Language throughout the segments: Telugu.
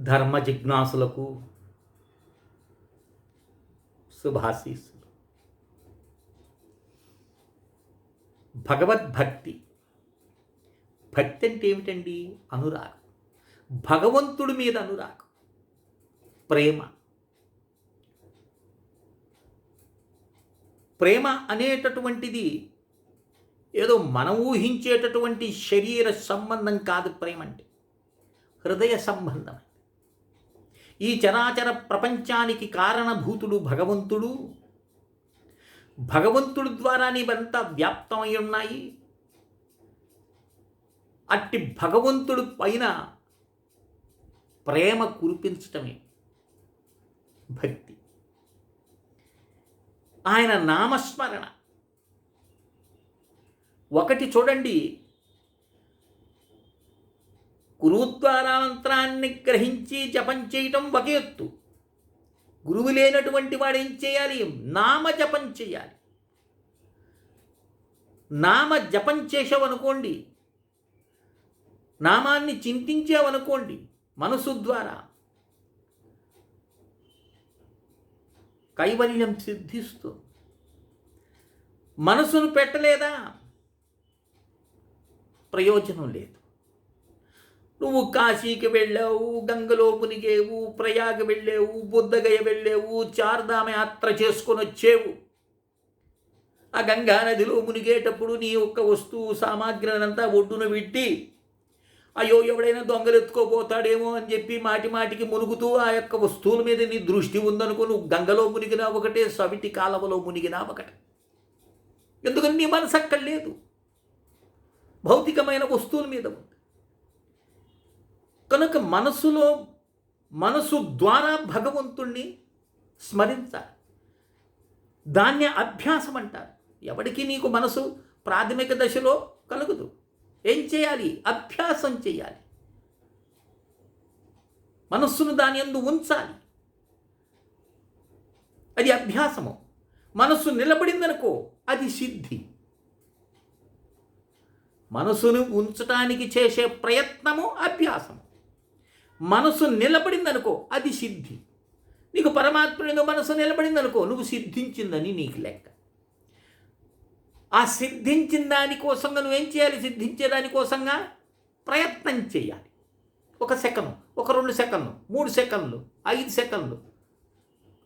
ధర్మ జిజ్ఞాసులకు శుభాశీస్సులు. భగవద్భక్తి భక్తి అంటే ఏమిటండి? అనురాగం. భగవంతుడి మీద అనురాగం. ప్రేమ. ప్రేమ అనేటటువంటిది ఏదో మనం ఊహించేటటువంటి శరీర సంబంధం కాదు ప్రేమ అంటే. హృదయ సంబంధం. ఈ చరాచర ప్రపంచానికి కారణభూతుడు భగవంతుడు. భగవంతుడి ద్వారా నీవంతా వ్యాప్తమై ఉన్నాయి. అట్టి భగవంతుడి పైన ప్రేమ కురిపించటమే భక్తి. ఆయన నామస్మరణ. ఒకటి చూడండి. గురువుద్వారా మంత్రాన్ని గ్రహించి జపం చేయటం ఒక ఎత్తు. గురువు లేనటువంటి వాడు ఏం చేయాలి? నామ జపం చేయాలి. నామ జపం చేసావనుకోండి నామాన్ని చింతించావనుకోండి మనసు ద్వారా కైవల్యం సిద్ధిస్తూ మనసును పెట్టలేదా? ప్రయోజనం లేదు. నువ్వు కాశీకి వెళ్ళావు గంగలో మునిగేవు ప్రయాగ వెళ్ళావు బుద్ధగయ వెళ్ళావు చార్ధామ యాత్ర చేసుకొని వచ్చేవు. ఆ గంగా నదిలో మునిగేటప్పుడు నీ యొక్క వస్తువు సామాగ్రినంతా ఒడ్డున పెట్టి అయ్యో ఎవడైనా దొంగలెత్తుకోపోతాడేమో అని చెప్పి మాటి మాటికి మునుగుతూ ఆ యొక్క వస్తువుల మీద నీ దృష్టి ఉందనుకో నువ్వు గంగలో మునిగినా ఒకటే సవిటి కాలవలో మునిగినా ఒకటే. ఎందుకని నీ మనసు అక్కడ లేదు భౌతికమైన వస్తువుల మీద కనుక మనసులో మనసు ద్వారా భగవంతుణ్ణి స్మరించాలి. దాన్ని అభ్యాసం అంటారు. ఎవరికి నీకు మనసు ప్రాథమిక దశలో కలుగుదు. ఏం చేయాలి? అభ్యాసం చేయాలి. మనస్సును దాని ఎందు ఉంచాలి. అది అభ్యాసము. మనస్సు నిలబడిందనుకో అది సిద్ధి. మనసును ఉంచటానికి చేసే ప్రయత్నము అభ్యాసము. మనసు నిలబడిందనుకో అది సిద్ధి. నీకు పరమాత్మునితో మనసు నిలబడిందనుకో నువ్వు సిద్ధించిందని నీకు లెక్క. ఆ సిద్ధించిన దానికోసంగా నువ్వేం చేయాలి? సిద్ధించే దానికోసంగా ప్రయత్నం చేయాలి. ఒక సెకండ్ ఒక రెండు సెకండ్లు మూడు సెకండ్లు ఐదు సెకండ్లు.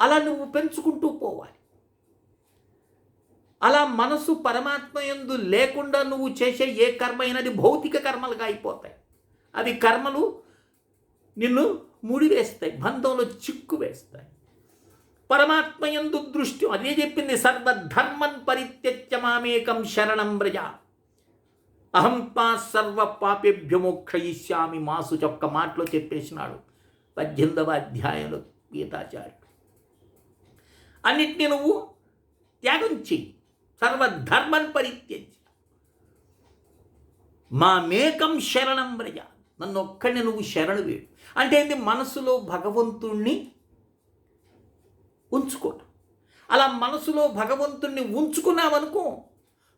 అలా నువ్వు పెంచుకుంటూ పోవాలి. అలా మనసు పరమాత్మ ఎందు లేకుండా నువ్వు చేసే ఏ కర్మ అయినది భౌతిక కర్మలుగా అయిపోతాయి. అవి కర్మలు నిన్ను ముడివేస్తాయి బంధంలో చిక్కు వేస్తాయి పరమాత్మ ఎందు దృష్టి అదే చెప్పింది సర్వధర్మన్ పరిత్యత్య మామేకం శరణం వ్రజ. అహం పా సర్వ పాపేభ్య మోక్షయిష్యామి మాసు చొక్క మాటలో చెప్పేసినాడు పద్దెనిమిదవ అధ్యాయంలో గీతాచార్యుడు. అన్నిటినీ నువ్వు త్యాగం చెయ్యి సర్వధర్మం పరిత్యజ మా మేకం శరణం వ్రజ. నన్ను ఒక్కడిని నువ్వు శరణు వేడు అంటే ఏంటి మనసులో భగవంతుణ్ణి ఉంచుకోవటం. అలా మనసులో భగవంతుణ్ణి ఉంచుకున్నావనుకో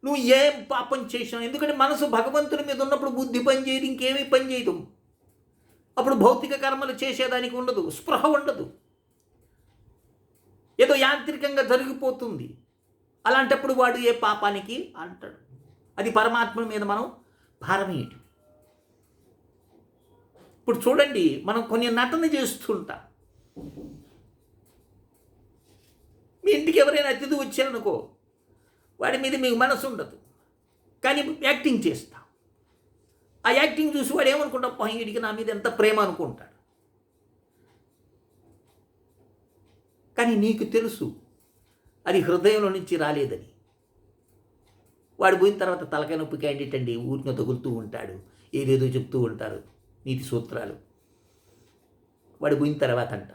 నువ్వు ఏం పాపం చేసినావు ఎందుకంటే మనసు భగవంతుని మీద ఉన్నప్పుడు బుద్ధి పనిచేయదు ఇంకేమీ పని చేయదు. అప్పుడు భౌతిక కర్మలు చేసేదానికి ఉండదు స్పృహ ఉండదు. ఏదో యాంత్రికంగా జరిగిపోతుంది. అలాంటప్పుడు వాడు ఏ పాపానికి అంటాడు? అది పరమాత్మ మీద మనం భారమేయటం ఇప్పుడు చూడండి మనం కొన్ని నటన చేస్తుంటాం మీ ఇంటికి ఎవరైనా అతిథి వచ్చారనుకో వాడి మీద మీకు మనసు ఉండదు. కానీ యాక్టింగ్ చేస్తాం. ఆ యాక్టింగ్ చూసి వాడు ఏమనుకుంటాం "పా, వీడికి నా మీద ఎంత ప్రేమ అనుకుంటాడు. కానీ నీకు తెలుసు అది హృదయంలో నుంచి రాలేదని. వాడు పోయిన తర్వాత తలకాయ నొప్పి క్యాండిడేట్ అండి ఊరిని తగులుతూ ఉంటాడు ఏదేదో చెప్తూ ఉంటారు. నీతి సూత్రాలు. వాడు పోయిన తర్వాత అంట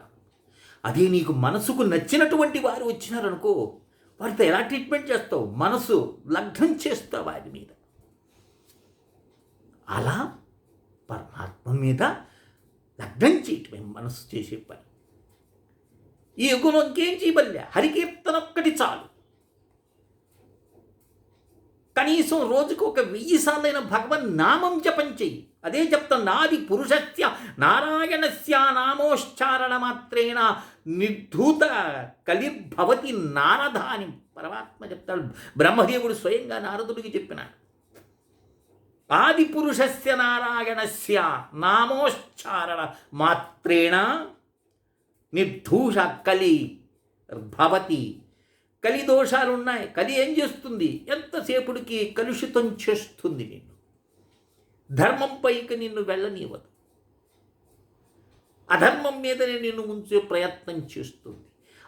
అదే నీకు మనసుకు నచ్చినటువంటి వారు వచ్చినారనుకో వారితో ఎలా ట్రీట్మెంట్ చేస్తావు? మనసు లగ్నం చేస్తావు వారి మీద. అలా పరమాత్మ మీద లగ్నం చేయటమే మనసు చేసే పని. ఈ యుగంలో ఇంకేం చేయబల్లే హరికీర్తన ఒక్కటి చాలు. కనీసం రోజుకు ఒక వెయ్యి సార్లైన భగవన్ నామం జపం చెయ్యి. అదే చెప్తాను నాది పురుషస్య నారాయణస్య నామోచ్చారణ మాత్రేణ నిర్ధూత కలిర్భవతి నారదాని పరమాత్మ చెప్తాడు. బ్రహ్మదేవుడు స్వయంగా నారదుడికి చెప్పినాడు ఆది పురుషస్య నారాయణస్య నామోచ్చారణ మాత్రేణ నిర్ధూష కలి భవతి కలి దోషాలు ఉన్నాయి కలి ఏం చేస్తుంది? ఎంతసేపుడికి కలుషితం చేస్తుంది నిన్ను? ధర్మం పైకి నిన్ను వెళ్ళనివ్వదు అధర్మం మీదనే నిన్ను ఉంచే ప్రయత్నం చేస్తుంది.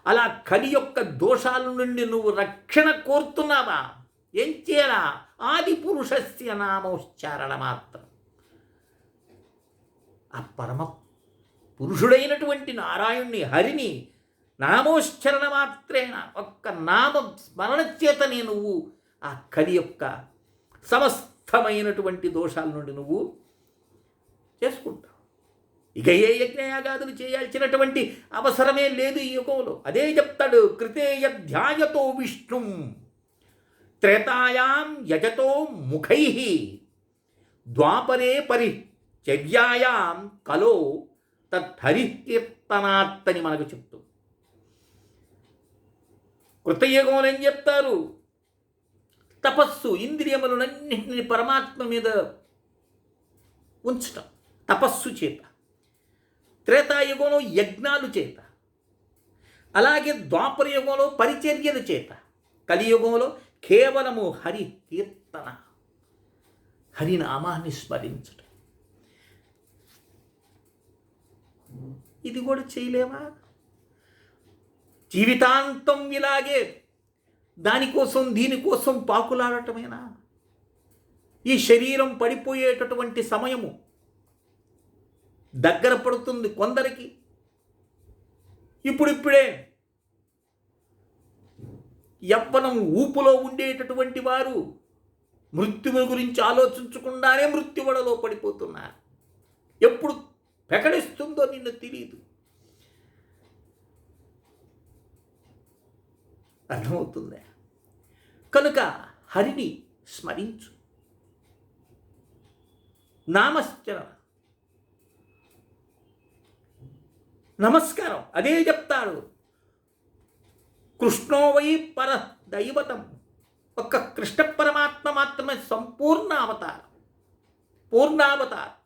అలా కలి యొక్క దోషాల నుండి నువ్వు రక్షణ కోరుతున్నావా? ఏం చేయాలా? ఆది పురుషస్య నామోచ్చారణ మాత్రం. ఆ పరమ పురుషుడైనటువంటి నారాయణ్ణి హరిని నామోచ్చరణ మాత్రేన ఒక్క నామం స్మరణ చేతనే నువ్వు ఆ కలి యొక్క సమస్తమైనటువంటి దోషాల నుండి నువ్వు చేసుకుంటావు. ఇక ఏ యజ్ఞయాగాదులు చేయాల్సినటువంటి అవసరమే లేదు ఈ యుగంలో. అదే చెప్తాడు కృతేయ ధ్యాయతో విష్ణుం త్రేతాయాం యజతో ముఖై ద్వాపరే పరిచర్యాయాం కలో తద్ధరికీర్తనాత్తని మనకు చెప్తూ కృతయుగంలో ఏం చెప్తారు? తపస్సు ఇంద్రియములన్నింటినీ పరమాత్మ మీద ఉంచటం. తపస్సు చేత. త్రేతాయుగంలో యజ్ఞాలు చేత. అలాగే ద్వాపర యుగంలో పరిచర్యలు చేత. కలియుగంలో కేవలము హరి కీర్తన హరినామాన్ని స్మరించటం. ఇది కూడా చేయలేవా జీవితాంతం ఇలాగే దానికోసం దీనికోసం పాకులాడటమేనా? ఈ శరీరం పడిపోయేటటువంటి సమయము దగ్గర పడుతుంది కొందరికి. ఇప్పుడిప్పుడే యవ్వనం ఊపులో ఉండేటటువంటి వారు మృత్యువు గురించి ఆలోచించకుండానే మృత్యువడలో పడిపోతున్నారు. ఎప్పుడు పెకడిస్తుందో నిన్ను తెలియదు అర్థమవుతుందా? కనుక హరిని స్మరించు. నామశ్చరణ. నమస్కారం. అదే చెప్తాడు. కృష్ణో వై పర దైవతం. ఒక్క కృష్ణ పరమాత్మ మాత్రమే సంపూర్ణ అవతారం. పూర్ణావతారం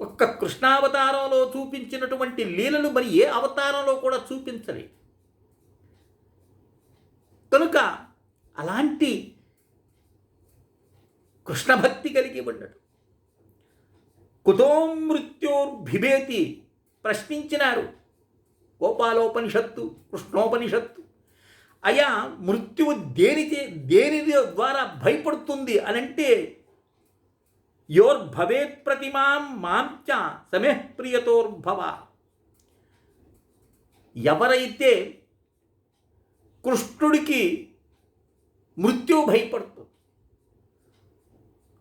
ఒక్క కృష్ణావతారంలో చూపించినటువంటి లీలలు మరి ఏ అవతారంలో కూడా చూపించలేదు. కనుక అలాంటి కృష్ణ భక్తి కలిగి ఉండడు. కుతో మృత్యోర్భిభేతి ప్రశ్నించినారు. గోపాలోపనిషత్తు కృష్ణోపనిషత్తు. అయా మృత్యువు దేనిచే దేని ద్వారా భయపడుతుంది అనంటే భవే ప్రతిమాం మాంచ సమేః ప్రియతోర్భవ. ఎవరైతే కృష్ణుడికి మృత్యు భయపడుతుంది.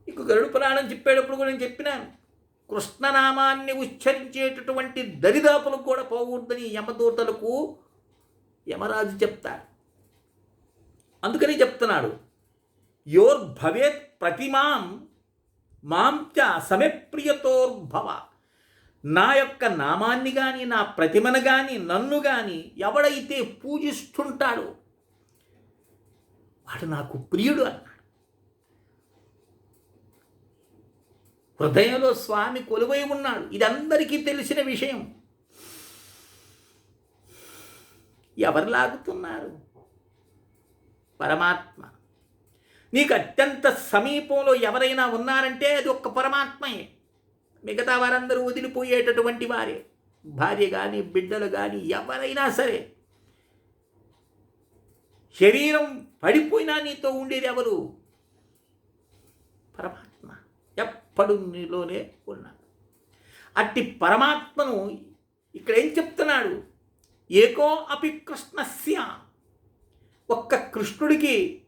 ఇక గరుడు పురాణం చెప్పేటప్పుడు కూడా నేను చెప్పినాను. కృష్ణనామాన్ని ఉచ్చరించేటటువంటి దరిదాపులకు కూడా పోకూడదని యమదూతలకు యమరాజు చెప్తాడు. అందుకని చెప్తున్నాడు యోర్ భవేత్ ప్రతిమాం మాంచ సమప్రియతోర్భవ నా యొక్క నామాన్ని కానీ నా ప్రతిమను కానీ నన్ను కానీ ఎవడైతే పూజిస్తుంటాడో వాడు నాకు ప్రియుడు అన్నాడు. హృదయంలో స్వామి కొలువై ఉన్నాడు. ఇది అందరికీ తెలిసిన విషయం. ఎవరు లాగుతున్నారు? పరమాత్మ. నీకు అత్యంత సమీపంలో ఎవరైనా ఉన్నారంటే అది ఒక్క పరమాత్మయే. మిగతా వారందరూ వదిలిపోయేటటువంటి వారే. భార్య కానీ బిడ్డలు కానీ ఎవరైనా సరే శరీరం పడిపోయినా నీతో ఉండేది ఎవరు? పరమాత్మ. ఎప్పుడు నీలోనే ఉన్నాడు. అట్టి పరమాత్మను ఇక్కడ ఏం చెప్తున్నాడు? ఏకో అపి కృష్ణస్య. ఒక్క కృష్ణుడికి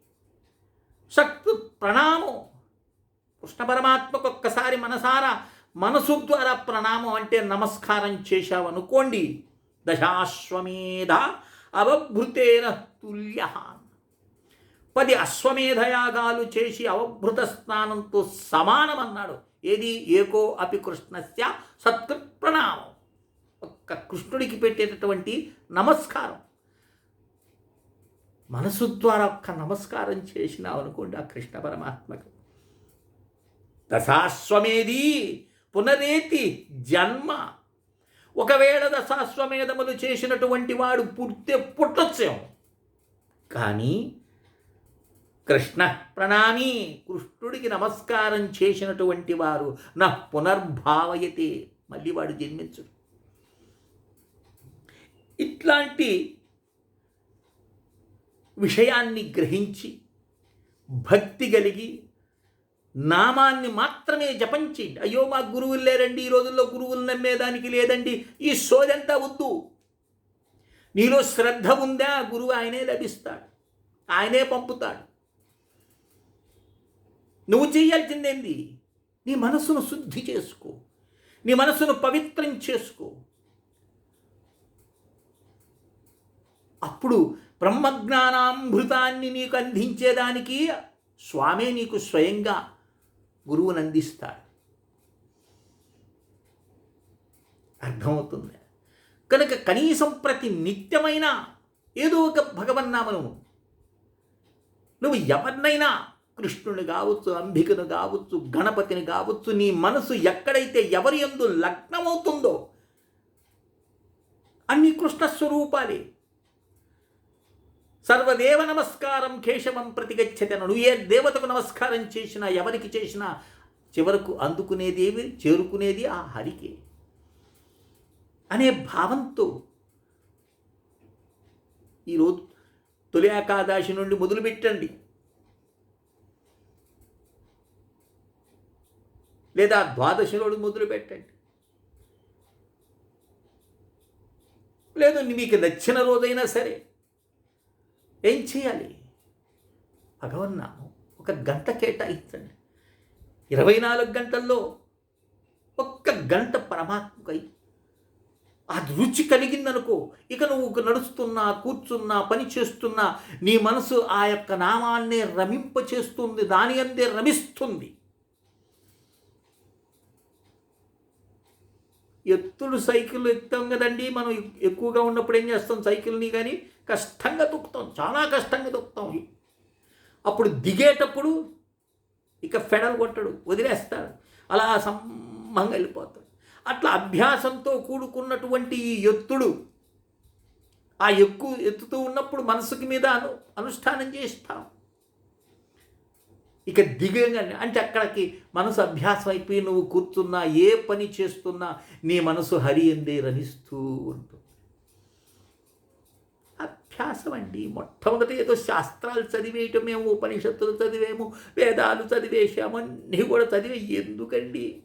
శక్తు ప్రణామం. కృష్ణ పరమాత్మకు ఒక్కసారి మనసారా మనసు ద్వారా ప్రణామం అంటే నమస్కారం చేశావనుకోండి. దశాశ్వమేధ అవభృతేన తుల్య. పది అశ్వమేధయాగాలు చేసి అవభృత స్నానంతో సమానమన్నాడు. ఏది? ఏకో అపి కృష్ణస్య సత్కృత్ ప్రణామం. ఒక్క కృష్ణుడికి పెట్టేటటువంటి నమస్కారం. మనసు ద్వారా ఒక్క నమస్కారం చేసినావు అనుకోండి ఆ కృష్ణ పరమాత్మకు. దశాశ్వమేది పునరేతి జన్మ. ఒకవేళ దశాశ్వమేధములు చేసినటువంటి వాడు పుట్టే పుట్టొచ్చేమో. కానీ కృష్ణ ప్రణామి కృష్ణుడికి నమస్కారం చేసినటువంటి వారు నా పునర్భావయతే మళ్ళీ వాడు జన్మించడు. ఇట్లాంటి విషయాన్ని గ్రహించి భక్తి కలిగి నామాన్ని మాత్రమే జపం చేయండి. అయ్యో మా గురువులు లేరండి ఈ రోజుల్లో గురువులు నమ్మేదానికి లేదండి. ఈ సోదంతా వద్దు. నీలో శ్రద్ధ ఉందా? గురువు ఆయనే లభిస్తాడు. ఆయనే పంపుతాడు. నువ్వు చేయాల్సిందేంది? నీ మనసును శుద్ధి చేసుకో. నీ మనసును పవిత్రం చేసుకో. అప్పుడు బ్రహ్మజ్ఞానామృతాన్ని నీకు అందించేదానికి స్వామే నీకు స్వయంగా గురువుని అందిస్తాడు అర్థమవుతుంది? కనుక కనీసం ప్రతి నిత్యమైన ఏదో ఒక భగవన్నామను నువ్వు ఎవరినైనా కృష్ణుని కావచ్చు అంబికను కావచ్చు గణపతిని కావచ్చు నీ మనసు ఎక్కడైతే ఎవరి ఎందు లగ్నమవుతుందో అన్ని కృష్ణ స్వరూపాలే. సర్వదేవ నమస్కారం కేశవం ప్రతిగచ్చతను నువ్వు ఏ దేవతకు నమస్కారం చేసినా ఎవరికి చేసినా చివరకు అందుకునేదేవి చేరుకునేది ఆ హరికే. అనే భావంతో ఈరోజు తొలి ఏకాదశి నుండి మొదలుపెట్టండి. లేదా ద్వాదశిలోడు మొదలు పెట్టండి లేదు మీకు నచ్చిన రోజైనా సరే. ఏం చేయాలి? భగవన్నామం ఒక గంట కేటాయించండి ఇరవై నాలుగు గంటల్లో ఒక్క గంట పరమాత్మకై ఆ రుచి కలిగిందనుకో ఇక నువ్వు నడుస్తున్నా కూర్చున్నా పని చేస్తున్నా నీ మనసు ఆ యొక్క నామాన్నే రమింప చేస్తుంది దాని అందే రమిస్తుంది. ఎత్తుడు సైకిల్ ఎత్తాం కదండి మనం ఎక్కువగా ఉన్నప్పుడు ఏం చేస్తాం? సైకిల్ని కానీ కష్టంగా తొక్కుతాం చాలా కష్టంగా తొక్కుతాం అప్పుడు దిగేటప్పుడు ఇక ఫెడల్ కొట్టడు వదిలేస్తాడు అలా సమ్మంగా వెళ్ళిపోతాడు. అట్లా అభ్యాసంతో కూడుకున్నటువంటి ఈ ఎత్తుడు ఆ ఎక్కువ ఎత్తుతూ ఉన్నప్పుడు మనసుకి మీద అను అనుష్ఠానం చేస్తాం. ఇక దిగంగానే అంటే అక్కడికి మనసు అభ్యాసం అయిపోయి నువ్వు కూర్చున్నా ఏ పని చేస్తున్నా నీ మనసు హరి ఎందే రహిస్తూ ఉంటుంది. అభ్యాసం అండి. మొట్టమొదటి ఏదో శాస్త్రాలు చదివేయటం మేము ఉపనిషత్తులు చదివేము వేదాలు చదివేశాము అన్నీ కూడా చదివే ఎందుకండి?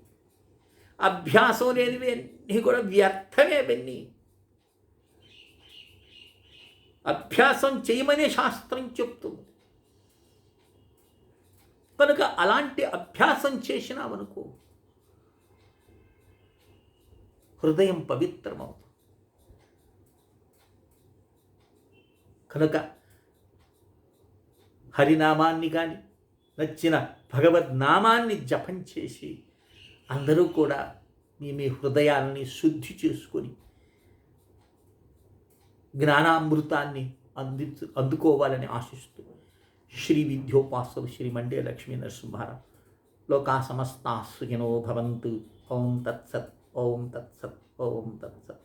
అభ్యాసం లేనివి అన్నీ కూడా వ్యర్థమే అవన్నీ అభ్యాసం చేయమనే శాస్త్రం చెప్తుంది. కనుక అలాంటి అభ్యాసం చేసినామనుకో హృదయం పవిత్రమవుతుంది. కనుక హరినామాన్ని కానీ నచ్చిన భగవద్నామాన్ని జపం చేసి అందరూ కూడా మీ మీ హృదయాల్ని శుద్ధి చేసుకొని జ్ఞానామృతాన్ని అంది అందుకోవాలని ఆశిస్తూ శ్రీ విద్యోపాసవ శ్రీ మండే లక్ష్మీ నరసింహారావు. లోకా సమస్తా సుఖినో భవంతు. ఓం తత్సత్. ఓం తత్సత్. ఓం తత్సత్.